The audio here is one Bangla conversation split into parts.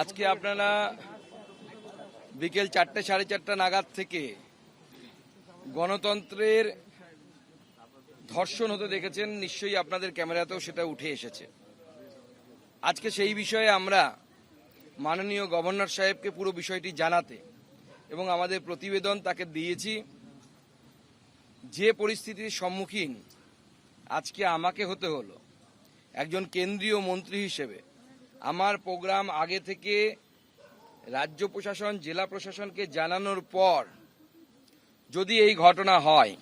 আজকে আপনারা বিকেল চারটে, সাড়ে চারটা নাগাদ থেকে গণতন্ত্রের ধর্ষণ হতে দেখেছেন, নিশ্চয়ই আপনাদের ক্যামেরাতেও সেটা উঠে এসেছে। আজকে সেই বিষয়ে আমরা মাননীয় গভর্নর সাহেবকে পুরো বিষয়টি জানাতে এবং আমাদের প্রতিবেদন তাকে দিয়েছি। যে পরিস্থিতির সম্মুখীন আজকে আমাকে হতে হলো একজন কেন্দ্রীয় মন্ত্রী হিসেবে আমার প্রোগ্রাম আগে থেকে রাজ্য প্রশাসন, জেলা প্রশাসনকে জানানোর পর যদি এই ঘটনা হয়,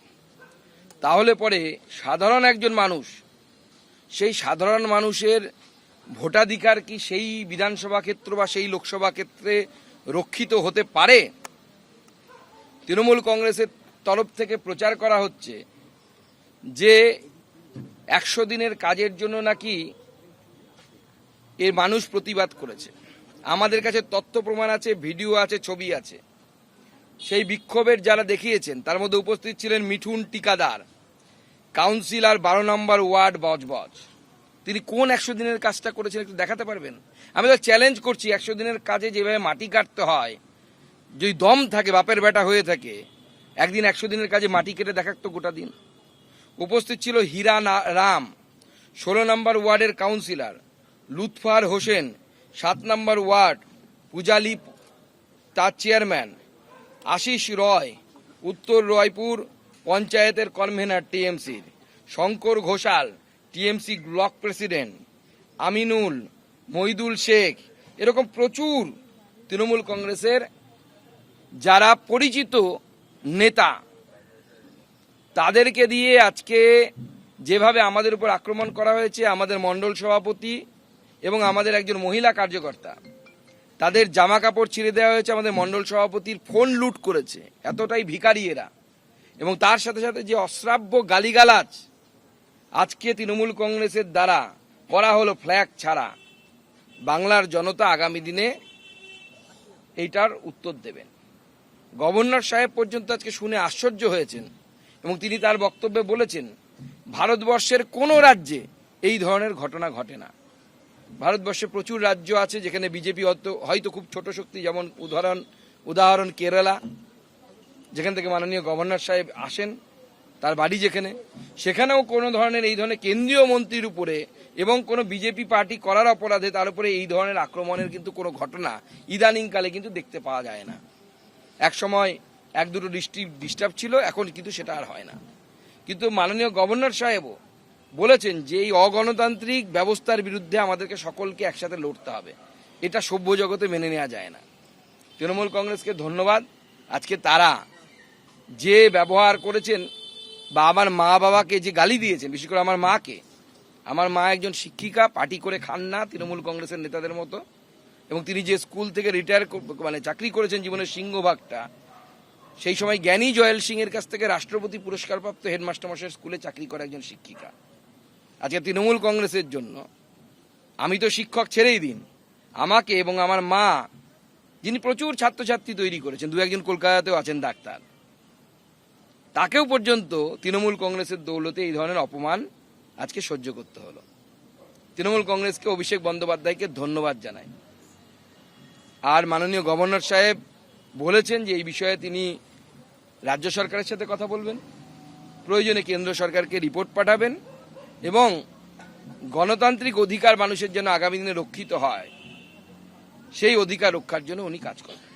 তাহলে পরে সাধারণ একজন মানুষ, সেই সাধারণ মানুষের ভোটাধিকার কি সেই বিধানসভা ক্ষেত্র বা সেই লোকসভা ক্ষেত্রে রক্ষিত হতে পারে? তৃণমূল কংগ্রেসের তরফ থেকে প্রচার করা হচ্ছে যে একশো দিনের কাজের জন্য নাকি এর মানুষ প্রতিবাদ করেছে। আমাদের কাছে তথ্য প্রমাণ আছে, ভিডিও আছে, ছবি আছে। সেই বিক্ষোভের যারা দেখিয়েছেন, তার মধ্যে উপস্থিত ছিলেন মিঠুন টিকাদার, কাউন্সিলর বারো নম্বর ওয়ার্ড বজবজ। তিনি কোন একশো দিনের কাজটা করেছেন একটু দেখাতে পারবেন? আমি তো চ্যালেঞ্জ করছি, একশো দিনের কাজে যেভাবে মাটি কাটতে হয়, যদি দম থাকে, বাপের বেটা হয়ে থাকে, একদিন একশো দিনের কাজে মাটি কেটে দেখাক তো গোটা দিন। উপস্থিত ছিল হীরা রাম, ষোলো নম্বর ওয়ার্ডের কাউন্সিলর। লুৎফার হোসেন, সাত নম্বর ওয়ার্ড, পূজালি তার চেয়ারম্যান। আশিস রয়, উত্তর রয়পুর পঞ্চায়েতের কনভেনার টিএমসির। Shankar Ghoshal, TMC block president. Aminul, Mohidul Sheikh, এরকম প্রচুর তৃণমূল কংগ্রেসের যারা পরিচিত নেতা, তাদেরকে দিয়ে আজকে যেভাবে আমাদের উপর আক্রমণ করা হয়েছে, আমাদের মণ্ডল সভাপতি এবং আমাদের একজন মহিলা কার্যকর্তা। তাদের জামা কাপড় ছিঁড়ে দেওয়া হয়েছে, আমাদের মণ্ডল সভাপতির ফোন লুট করেছে। এতটাই ভিখারি এরা। এবং তার সাথে সাথে যে অশ্রাব্য গালিগালাজ আজকে তৃণমূল কংগ্রেসের দ্বারা করা হলো ফ্ল্যাগ ছাড়া, বাংলার জনতা আগামী দিনে এইটার উত্তর দেবেন। গভর্নর সাহেব পর্যন্ত আজকে শুনে আশ্চর্য হয়েছেন এবং তিনি তার বক্তব্যে বলেছেন, ভারতবর্ষের কোনো রাজ্যে এই ধরনের ঘটনা ঘটে না। ভারতবর্ষে প্রচুর রাজ্য আছে যেখানে বিজেপি হয়তো খুব ছোট শক্তি, যেমন উদাহরণ উদাহরণ কেরালা, যেখান থেকে মাননীয় গভর্নর সাহেব আসেন, তার বাড়ি যেখানে। সেখানেও কোনো ধরনের এই ধরনের কেন্দ্রীয় মন্ত্রীর উপরে এবং কোনো বিজেপি পার্টি করার অপরাধে তার উপরে এই ধরনের আক্রমণের কিন্তু কোনো ঘটনা ইদানিংকালে কিন্তু দেখতে পাওয়া যায় না। এক সময় এক দুটো ডিস্টার্ব ছিল, এখন কিন্তু সেটা আর হয় না। কিন্তু মাননীয় গভর্নর সাহেবও বলেছেন যে এই অগণতান্ত্রিক ব্যবস্থার বিরুদ্ধে আমাদেরকে সকলকে একসাথে লড়তে হবে। এটা সভ্য জগতে মেনে নেওয়া যায় না। তৃণমূল কংগ্রেসকে ধন্যবাদ। আজকে তারা যে ব্যবহার করেছেন বা আমার মা বাবাকে যে গালি দিয়েছেন, বিশেষ করে আমার মাকে, আমার মা একজন শিক্ষিকা, পার্টি করে খান না তৃণমূল কংগ্রেসের নেতাদের মতো এবং তিনি যে স্কুল থেকে রিটায়ার মানে চাকরি করেছেন জীবনের সিংহভাগটা, সেই সময় জ্ঞানী জয়েল সিং এর কাছ থেকে রাষ্ট্রপতি পুরস্কারপ্রাপ্ত হেডমাস্টার মশাই স্কুলে চাকরি করা একজন শিক্ষিকা। আজকে তৃণমূল কংগ্রেসের জন্য, আমি তো শিক্ষক ছেড়েই দিন, আমাকে এবং আমার মা, যিনি প্রচুর ছাত্রছাত্রী তৈরি করেছেন, দু একজন কলকাতাতেও আছেন ডাক্তার, তাকেও পর্যন্ত তৃণমূল কংগ্রেসের দৌলতে এই ধরনের অপমান আজকে সহ্য করতে হলো। তৃণমূল কংগ্রেসকে অভিষেক বন্দ্যোপাধ্যায়কে ধন্যবাদ জানাই। আর মাননীয় গভর্নর সাহেব বলেছেন যে এই বিষয়ে তিনি রাজ্য সরকারের সাথে কথা বলবেন, প্রয়োজনে কেন্দ্র সরকারকে রিপোর্ট পাঠাবেন এবং গণতান্ত্রিক অধিকার মানুষের জন্য আগামী দিনে রক্ষিত হয়, সেই অধিকার রক্ষার জন্য উনি কাজ করবেন